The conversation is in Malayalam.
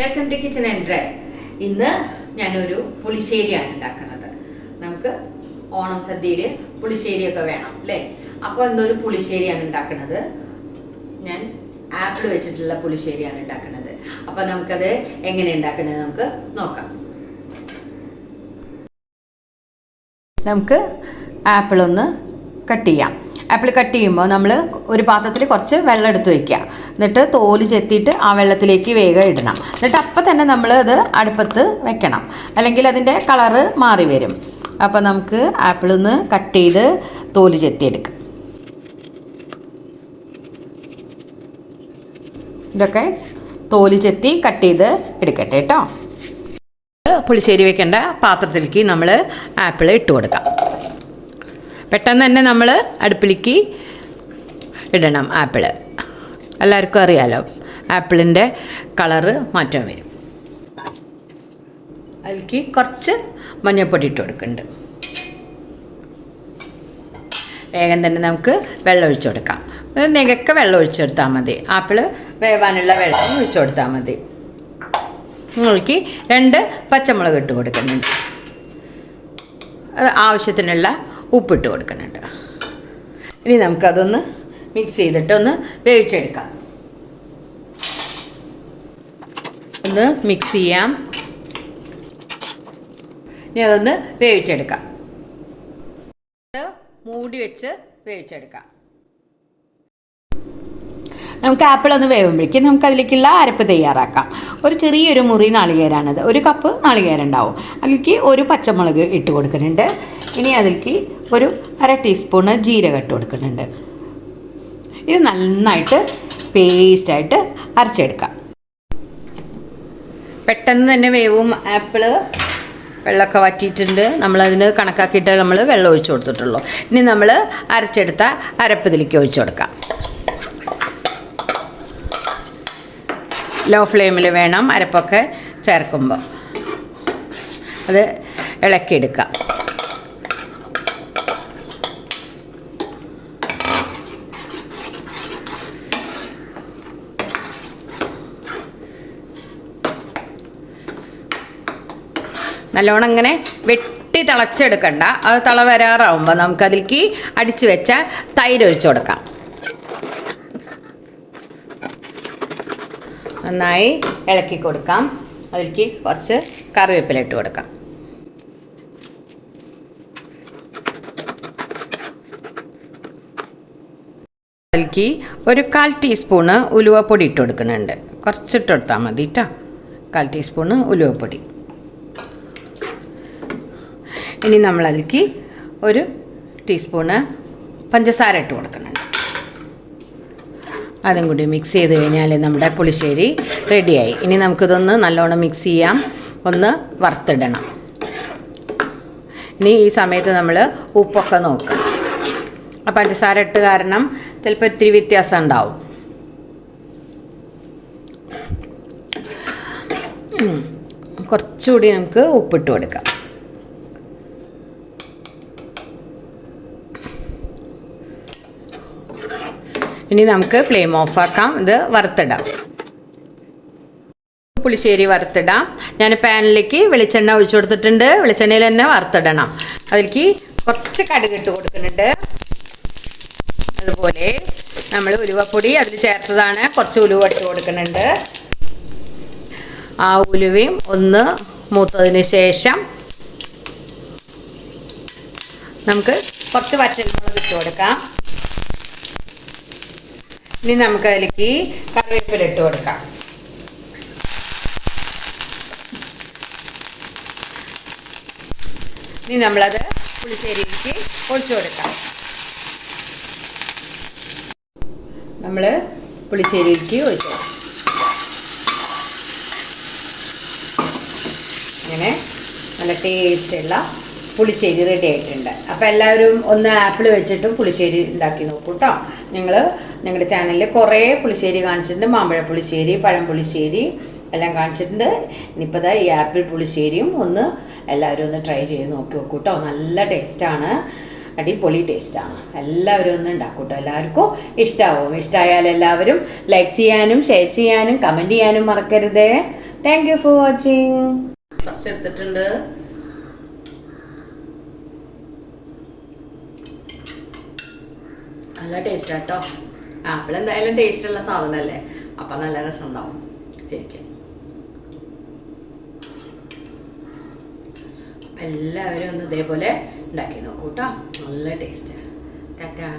വെൽക്കം ടു കിച്ചൺ ആൻഡ് ഇന്ന് ഞാനൊരു പുളിശ്ശേരിയാണ് ഉണ്ടാക്കുന്നത്. നമുക്ക് ഓണം സദ്യയിൽ പുളിശ്ശേരിയൊക്കെ വേണം അല്ലേ? അപ്പോൾ എന്തൊരു പുളിശ്ശേരിയാണ് ഉണ്ടാക്കുന്നത്. ഞാൻ ആപ്പിൾ വെച്ചിട്ടുള്ള പുളിശ്ശേരിയാണ് ഉണ്ടാക്കുന്നത്. അപ്പോൾ നമുക്കത് എങ്ങനെ ഉണ്ടാക്കുന്നത് നമുക്ക് നോക്കാം. നമുക്ക് ആപ്പിൾ ഒന്ന് കട്ട് ചെയ്യാം. ആപ്പിൾ കട്ട് ചെയ്യുമ്പോൾ നമ്മൾ ഒരു പാത്രത്തിൽ കുറച്ച് വെള്ളം എടുത്ത് വയ്ക്കുക എന്നിട്ട് തോൽ ചെത്തിയിട്ട് ആ വെള്ളത്തിലേക്ക് വേഗം ഇടണം. എന്നിട്ട് അപ്പം തന്നെ നമ്മൾ അത് അടുപ്പത്ത് വെക്കണം. അല്ലെങ്കിൽ അതിന്റെ കളറ് മാറി വരും. അപ്പോൾ നമുക്ക് ആപ്പിളിൽ നിന്ന് കട്ട് ചെയ്ത് തോൽ ചെത്തിയെടുക്കാം. ഇതൊക്കെ തോൽ ചെത്തി കട്ട് ചെയ്ത് എടുക്കട്ടെ കേട്ടോ. പുളിശ്ശേരി വെക്കേണ്ട പാത്രത്തിലേക്ക് നമ്മൾ ആപ്പിൾ ഇട്ട് കൊടുക്കാം. പെട്ടെന്ന് തന്നെ നമ്മൾ അടുപ്പിലേക്ക് ഇടണം ആപ്പിൾ എല്ലാവർക്കും അറിയാലോ ആപ്പിളിന്റെ കളറ് മാറ്റം വരും. അതിലേക്ക് കുറച്ച് മഞ്ഞൾപ്പൊടി ഇട്ട് കൊടുക്കുന്നുണ്ട്. വേഗം തന്നെ നമുക്ക് വെള്ളം ഒഴിച്ചു കൊടുക്കാം. നികക്ക വെള്ളം ഒഴിച്ചു കൊടുത്താൽ മതി. ആപ്പിൾ വേവാനുള്ള വെള്ളം ഒഴിച്ചു കൊടുത്താൽ മതി. നിങ്ങൾക്ക് രണ്ട് പച്ചമുളക് ഇട്ട് കൊടുക്കുന്നുണ്ട്. ആവശ്യത്തിനുള്ള ഉപ്പിട്ട് കൊടുക്കുന്നുണ്ട്. ഇനി നമുക്കതൊന്ന് മിക്സ് ചെയ്തിട്ട് ഒന്ന് വേവിച്ചെടുക്കാം. ഒന്ന് മിക്സ് ചെയ്യാം. ഇനി അതൊന്ന് വേവിച്ചെടുക്കാം. മൂടി വെച്ച് വേവിച്ചെടുക്കാം. നമുക്ക് ആപ്പിൾ ഒന്ന് വേവുമ്പോഴേക്കും നമുക്ക് അതിലേക്കുള്ള അരപ്പ് തയ്യാറാക്കാം. ഒരു ചെറിയൊരു മുറി നാളികേരാണിത്. ഒരു കപ്പ് നാളികേരുണ്ടാവും അതിലേക്ക് ഒരു പച്ചമുളക് ഇട്ട് കൊടുക്കുന്നുണ്ട്. ഇനി അതിലേക്ക് ഒരു അര ടീസ്പൂണ് ജീരകം ഇട്ട് കൊടുക്കുന്നുണ്ട്. ഇത് നന്നായിട്ട് പേസ്റ്റായിട്ട് അരച്ചെടുക്കാം. പെട്ടെന്ന് തന്നെ വേവും. ആപ്പിൾ വെള്ളമൊക്കെ വറ്റിയിട്ടുണ്ട്. നമ്മളതിന് കണക്കാക്കിയിട്ട് നമ്മൾ വെള്ളം ഒഴിച്ചു കൊടുത്തിട്ടുള്ളൂ. ഇനി നമ്മൾ അരച്ചെടുത്ത അരപ്പ് ഇതിലേക്ക് ഒഴിച്ചു കൊടുക്കാം. ലോ ഫ്ലെയിമിൽ വേണം അരപ്പൊക്കെ ചേർക്കുമ്പോൾ അത് ഇളക്കിയെടുക്കാം. നല്ലോണം ഇങ്ങനെ വെട്ടി തിളച്ചെടുക്കണ്ട. അത് തിള വരാറാവുമ്പോൾ നമുക്കതിലേക്ക് അടിച്ചു വെച്ച തൈര് ഒഴിച്ചു കൊടുക്കാം. നന്നായി ഇളക്കി കൊടുക്കാം. അതിലേക്ക് കുറച്ച് കറിവേപ്പില ഇട്ട് കൊടുക്കാം. അതിലേക്ക് ഒരു കാൽ ടീസ്പൂണ് ഉലുവപ്പൊടി ഇട്ട് കൊടുക്കുന്നുണ്ട്. കുറച്ചിട്ട് കൊടുത്താൽ മതി കേട്ടോ കാൽ ടീസ്പൂണ് ഉലുവപ്പൊടി. ഇനി നമ്മളതിലേക്ക് ഒരു ടീസ്പൂണ് പഞ്ചസാര ഇട്ട് കൊടുക്കുന്നുണ്ട്. അതും കൂടി മിക്സ് ചെയ്ത് കഴിഞ്ഞാൽ നമ്മുടെ പുളിശ്ശേരി റെഡിയായി ഇനി നമുക്കിതൊന്ന് നല്ലോണം മിക്സ് ചെയ്യാം. ഒന്ന് വറുത്തിടണം. ഇനി ഈ സമയത്ത് നമ്മൾ ഉപ്പൊക്കെ നോക്കുക ആ പഞ്ചസാര ഇട്ട് കാരണം ചിലപ്പോൾ ഇത്തിരി വ്യത്യാസം ഉണ്ടാവും. കുറച്ചുകൂടി നമുക്ക് ഉപ്പിട്ട് കൊടുക്കാം. ഇനി നമുക്ക് ഫ്ലെയിം ഓഫാക്കാം ഇത് വറുത്തിടാം. പുളിശ്ശേരി വറുത്തിടാം. ഞാൻ പാനിലേക്ക് വെളിച്ചെണ്ണ ഒഴിച്ചു കൊടുത്തിട്ടുണ്ട്. വെളിച്ചെണ്ണയിൽ തന്നെ വറുത്തിടണം. അതിലേക്ക് കുറച്ച് കടുക് ഇട്ട് കൊടുക്കുന്നുണ്ട്. അതുപോലെ നമ്മൾ ഉലുവപ്പൊടി അതിൽ ചേർത്തതാണ്. കുറച്ച് ഉലുവ ഇട്ട് കൊടുക്കുന്നുണ്ട്. ആ ഉലുവയും ഒന്ന് മൂത്തതിന് ശേഷം നമുക്ക് കുറച്ച് വറ്റൽമുളക് ഇട്ട് കൊടുക്കാം. ഇനി നമുക്ക് അതിലേക്ക് കറിവേപ്പില ഇട്ട് കൊടുക്കാം. ഇനി നമ്മളത് പുളിശ്ശേരിയിലേക്ക് ഒഴിച്ചു കൊടുക്കാം. നമ്മൾ പുളിശ്ശേരിയിലേക്ക് ഒഴിച്ചു കൊടുക്കാം. അങ്ങനെ നല്ല ടേസ്റ്റുള്ള പുളിശ്ശേരി റെഡി ആയിട്ടുണ്ട്. അപ്പോൾ എല്ലാവരും ഒന്ന് ആപ്പിൾ വെച്ചിട്ടും പുളിശ്ശേരി ഉണ്ടാക്കി നോക്കൂ കേട്ടോ ഞങ്ങൾ ഞങ്ങളുടെ ചാനലിൽ കുറേ പുളിശ്ശേരി കാണിച്ചിട്ടുണ്ട്. മാമ്പഴ പുളിശ്ശേരി പഴം പുളിശ്ശേരി എല്ലാം കാണിച്ചിട്ടുണ്ട്. ഇനിയിപ്പോൾ ഈ ആപ്പിൾ പുളിശ്ശേരിയും ഒന്ന് എല്ലാവരും ഒന്ന് ട്രൈ ചെയ്ത് നോക്കി നോക്കൂ കേട്ടോ നല്ല ടേസ്റ്റാണ് അടിപൊളി ടേസ്റ്റാണ് എല്ലാവരും ഒന്ന് ഉണ്ടാക്കും കേട്ടോ എല്ലാവർക്കും ഇഷ്ടമാവും ഇഷ്ടമായാൽ എല്ലാവരും ലൈക്ക് ചെയ്യാനും ഷെയർ ചെയ്യാനും കമന്റ് ചെയ്യാനും മറക്കരുത്. Thank you for watching first എടുത്തിട്ടുണ്ട്. നല്ല ടേസ്റ്റാട്ടോ ആപ്പിൾ എന്തായാലും ടേസ്റ്റ് ഉള്ള സാധനമല്ലേ അപ്പം നല്ല രസം ഉണ്ടാവും ശരിക്കും എല്ലാവരും ഒന്ന് ഇതേപോലെ ഉണ്ടാക്കി നോക്കൂട്ടോ നല്ല ടേസ്റ്റാണ് ടാറ്റാ.